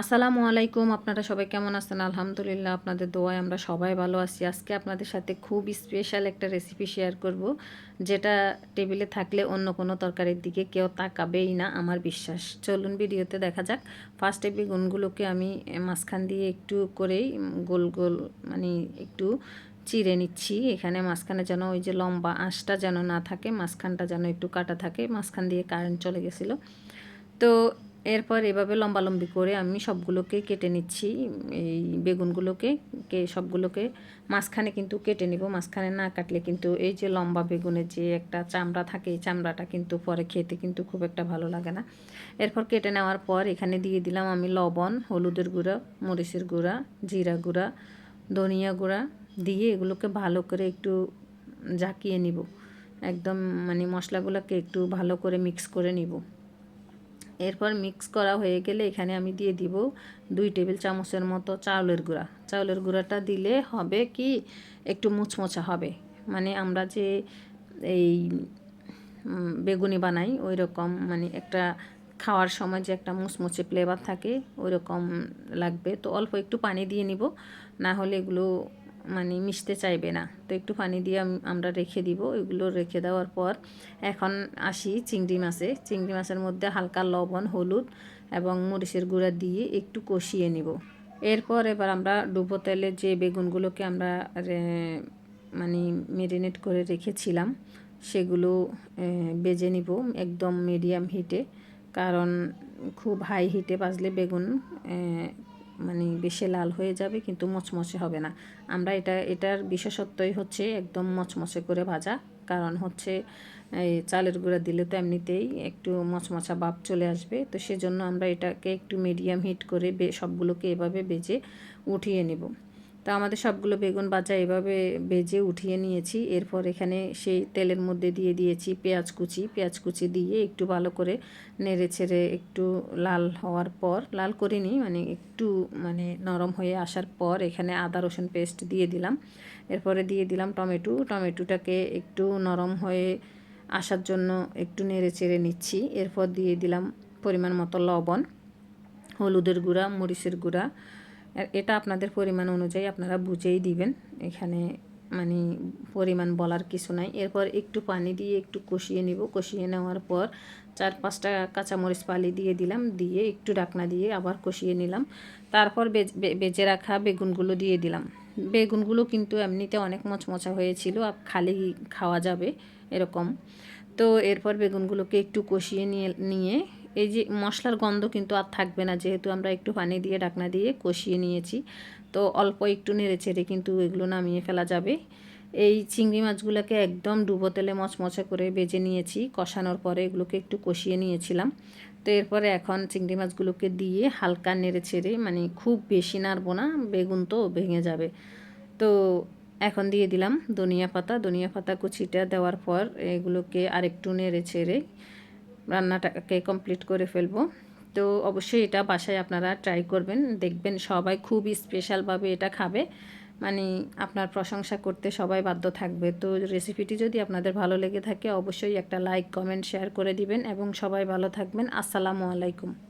আসসালামু আলাইকুম, আপনারা সবাই কেমন আছেন? আলহামদুলিল্লাহ, আপনাদের দোয়ায় আমরা সবাই ভালো আছি। আজকে আপনাদের সাথে খুব স্পেশাল একটা রেসিপি শেয়ার করব, যেটা টেবিলে থাকলে অন্য কোনো তরকারির দিকে কেউ তাকাবেই না, আমার বিশ্বাস। চলুন ভিডিওতে দেখা যাক। ফার্স্ট ফার্স্টে বেগুনগুলোকে আমি মাঝখান দিয়ে একটু করেই গোল গোল মানে একটু চিড়ে নিচ্ছি। এখানে মাঝখানে যেন ওই যে লম্বা আঁশটা যেন না থাকে, মাঝখানটা যেন একটু কাটা থাকে, মাঝখান দিয়ে কারেন্ট চলে গেছিল। তো এরপর এভাবে লম্বালম্বি করে আমি সবগুলোকে কেটে নিচ্ছি। এই বেগুনগুলোকে কে সবগুলোকে মাঝখানে কিন্তু কেটে নিব। মাঝখানে না কাটলে কিন্তু এই যে লম্বা বেগুনের যে একটা চামড়া থাকে, এই চামড়াটা কিন্তু পরে খেতে কিন্তু খুব একটা ভালো লাগে না। এরপর কেটে নেওয়ার পর এখানে দিয়ে দিলাম আমি লবণ, হলুদের গুঁড়া, মরিচের গুঁড়া, জিরা গুঁড়া, ধনিয়া গুঁড়া দিয়ে এগুলোকে ভালো করে একটু জাকিয়ে নিব। একদম মানে মশলাগুলোকে একটু ভালো করে মিক্স করে নিব। এরপর মিক্স করা হয়ে গেলে এখানে আমি দিয়ে দিব দুই টেবিল চামচের মতো চাউলের গুঁড়া। চাউলের গুঁড়াটা দিলে হবে কি, একটু মুচমোচা হবে। মানে আমরা যে এই বেগুনি বানাই ওই রকম মানে একটা খাওয়ার সময় যে একটা মুচমুচে ফ্লেভার থাকে ওই রকম লাগবে। তো অল্প একটু পানি দিয়ে নিব, না হলে এগুলো মানে মিশতে চাইবে না। তো একটু পানি দিয়ে আমরা রেখে দিব। এগুলো রেখে দেওয়ার পর এখন আসি চিংড়ি মাছে। চিংড়ি মাছের মধ্যে হালকা লবণ, হলুদ এবং মরিচের গুঁড়া দিয়ে একটু কষিয়ে নিব। এরপর এবার আমরা ডুবো তেলে যে বেগুনগুলোকে আমরা মানে মেরিনেট করে রেখেছিলাম, সেগুলো বেজে নিব একদম মিডিয়াম হিটে। কারণ খুব হাই হিটে বাজলে বেগুন মানে বেশি লাল হয়ে যাবে, কিন্তু মচমচে হবে না। আমরা এটা, এটার বিশেষত্বই হচ্ছে একদম মচমচে করে ভাজা। কারণ হচ্ছে, এই চালের গুঁড়া দিলে তো এমনিতেই একটু মচমচা ভাব চলে আসবে। তো সেজন্য আমরা এটাকে একটু মিডিয়াম হিট করে সবগুলোকে এভাবে বেজে উঠিয়ে নেব। তো আমাদের সবগুলো বেগুন বাজা এভাবে বেজে উঠিয়ে নিয়েছি। এরপর এখানে সেই তেলের মধ্যে দিয়ে দিয়েছি পেঁয়াজ কুচি। পেঁয়াজ কুচি দিয়ে একটু ভালো করে নেড়ে ছেড়ে একটু লাল হওয়ার পর, লাল করিনি মানে একটু মানে নরম হয়ে আসার পর এখানে আদা, রসুন পেস্ট দিয়ে দিলাম। এরপরে দিয়ে দিলাম টমেটো। টমেটোটাকে একটু নরম হয়ে আসার জন্য একটু নেড়ে চেড়ে নিচ্ছি। এরপর দিয়ে দিলাম পরিমাণ মতো লবণ, হলুদের গুঁড়া, মরিচের গুঁড়া এটা আপনাদের পরিমাণ অনুযায়ী আপনারা বুঝেই দিবেন। এখানে মানে পরিমাণ বলার কিছু নাই। এরপর একটু পানি দিয়ে একটু কষিয়ে নিব। কষিয়ে নেওয়ার পর চার পাঁচটা কাঁচামরিচ পালি দিয়ে দিলাম। দিয়ে একটু ডাকনা দিয়ে আবার কষিয়ে নিলাম। তারপর বেজে রাখা বেগুনগুলো দিয়ে দিলাম। বেগুনগুলো কিন্তু এমনিতে অনেক মচমচা হয়েছিল। খালি খাওয়া যাবে এরকম। তো এরপর বেগুনগুলোকে একটু কষিয়ে নিয়ে নিয়ে এই যে মশলার গন্ধ কিন্তু আর থাকবে না, যেহেতু আমরা একটু পানি দিয়ে ডাকনা দিয়ে কষিয়ে নিয়েছি। তো অল্প একটু নেড়ে ছেড়ে কিন্তু এগুলো নামিয়ে ফেলা যাবে। এই চিংড়ি মাছগুলোকে একদম ডুবো তেলে মচমচে করে বেজে নিয়েছি, কষানোর পরে এগুলোকে একটু কষিয়ে নিয়েছিলাম। তো এরপরে এখন চিংড়ি মাছগুলোকে দিয়ে হালকা নেড়ে ছেড়ে মানে খুব বেশি নাড়বো না, বেগুন তো ভেঙে যাবে। তো এখন দিয়ে দিলাম ধনিয়া পাতা। ধনিয়া পাতা কুচিটা দেওয়ার পর এগুলোকে আরেকটু নেড়ে ছেড়ে রান্নাটাকে কমপ্লিট করে ফেলব। তো অবশ্যই এটা বাসায় আপনারা ট্রাই করবেন। দেখবেন সবাই খুব স্পেশালভাবে এটা খাবে। মানে আপনার প্রশংসা করতে সবাই বাধ্য থাকবে। তো রেসিপিটি যদি আপনাদের ভালো লেগে থাকে, অবশ্যই একটা লাইক কমেন্ট শেয়ার করে দিবেন এবং সবাই ভালো থাকবেন। আসসালামু আলাইকুম।